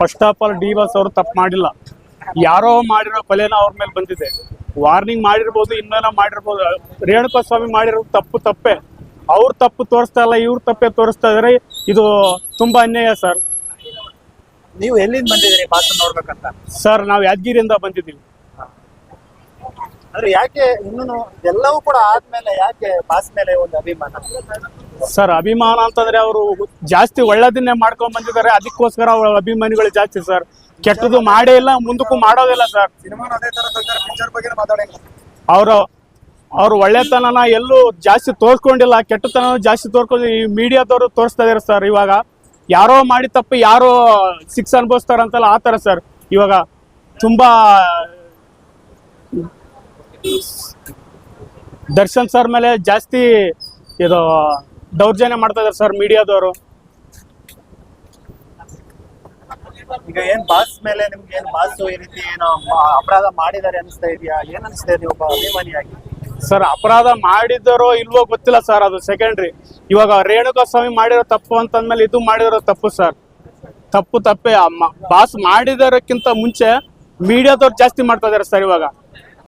First of all D boss ಅವರು ತಪ್ಪು ಮಾಡಿಲ್ಲ. ಯಾರೋ ಮಾಡಿರೋ ಕೊಲೆನ ಅವ್ರ ಮೇಲೆ ಬಂದಿದೆ. ವಾರ್ನಿಂಗ್ ಮಾಡಿರ್ಬೋದು ಇನ್ನೇನೋ ಮಾಡಿರ್ಬೋದು. ರೇಣುಕಾ ಸ್ವಾಮಿ ಮಾಡಿರೋ ತಪ್ಪು ತಪ್ಪೆ. ಅವ್ರ ತಪ್ಪು ತೋರಿಸ್ತಾ ಇಲ್ಲ ಇವ್ರ ತಪ್ಪೆ ತೋರಿಸ್ತಾ ಇದಾರೆ. ಇದು ತುಂಬಾ ಅನ್ಯಾಯ ಸರ್. ನೀವು ಎಲ್ಲಿಂದ ಬಂದಿದ್ದೀರಿ? ಪಾತ್ರ ನೋಡ್ಬೇಕಂತ ಸರ್ ನಾವು ಯಾದಗಿರಿಯಿಂದ ಬಂದಿದ್ದೀವಿ. ಅಂದ್ರೆ ಯಾಕೆ ಇನ್ನೂ ಎಲ್ಲವೂ ಕೂಡ ಆದ್ಮೇಲೆ ಯಾಕೆ ಬಾಸ್ ಮೇಲೆ ಒಂದು ಅಭಿಮಾನ? ಸರ್ ಅಭಿಮಾನ ಅಂತಂದ್ರೆ ಅವರು ಜಾಸ್ತಿ ಒಳ್ಳೇದನ್ನೇ ಮಾಡ್ಕೊಂಡ್ ಬಂದಿದ್ದಾರೆ. ಅದಕ್ಕೋಸ್ಕರ ಅವ್ರ ಅಭಿಮಾನಿಗಳು ಜಾಸ್ತಿ ಸರ್. ಕೆಟ್ಟದು ಮಾಡೇ ಇಲ್ಲ ಮುಂದಕ್ಕೂ ಮಾಡೋದಿಲ್ಲ ಸರ್. ಸಿನಿಮಾನ ಅದೇ ತರ ಪಿಕ್ಚರ್ ಬಗ್ಗೆ ಮಾತಾಡಂಗಿಲ್ಲ ಅವರು ಅವ್ರು ಒಳ್ಳೆತನನ ಎಲ್ಲೂ ಜಾಸ್ತಿ ತೋರ್ಸ್ಕೊಂಡಿಲ್ಲ. ಕೆಟ್ಟತನ ಜಾಸ್ತಿ ತೋರ್ಕೊಂಡು ಈ ಮೀಡಿಯಾದವರು ತೋರಿಸ್ತಾ ಇದಾರೆ ಸರ್ ಇವಾಗ. ಯಾರೋ ಮಾಡಿ ತಪ್ಪು ಯಾರೋ ಶಿಕ್ಷೆ ಅನುಭವಿಸ್ತಾರಂತಲ್ಲ ಆ ಥರ ಸರ್. ಇವಾಗ ತುಂಬಾ ದರ್ಶನ್ ಸರ್ ಮೇಲೆ ಜಾಸ್ತಿ ಇದು ದೌರ್ಜನ್ಯ ಮಾಡ್ತಾ ಇದಾರೆ ಸರ್ ಮೀಡಿಯಾದವರು. ಈಗ ಏನ್ ಬಾಸ್ ಮೇಲೆ ನಿಮ್ಗೆ ಏನ್ ಬಾಸ್ ಈ ರೀತಿ ಏನೋ ಅಪರಾಧ ಮಾಡಿದ್ದಾರೆ ಅನಿಸ್ತಾ ಇದೆಯಾ? ಏನ್ ಅನಿಸ್ತಾ ಇದೆ ಒಬ್ಬ ಅಭಿಮಾನಿಯಾಗಿ? ಸರ್ ಅಪರಾಧ ಮಾಡಿದರೋ ಇಲ್ವೋ ಗೊತ್ತಿಲ್ಲ ಸರ್ ಅದು ಸೆಕೆಂಡ್ರಿ ಇವಾಗ ರೇಣುಕಾ ಸ್ವಾಮಿ ಮಾಡಿರೋ ತಪ್ಪು ಅಂತಂದ್ಮೇಲೆ ಇದು ಮಾಡಿರೋ ತಪ್ಪು ಸರ್. ತಪ್ಪು ತಪ್ಪೇ. ಬಾಸ್ ಮಾಡಿದರಕ್ಕಿಂತ ಮುಂಚೆ ಮೀಡಿಯಾದವ್ರು ಜಾಸ್ತಿ ಮಾಡ್ತಾ ಇದಾರೆ ಸರ್ ಇವಾಗ.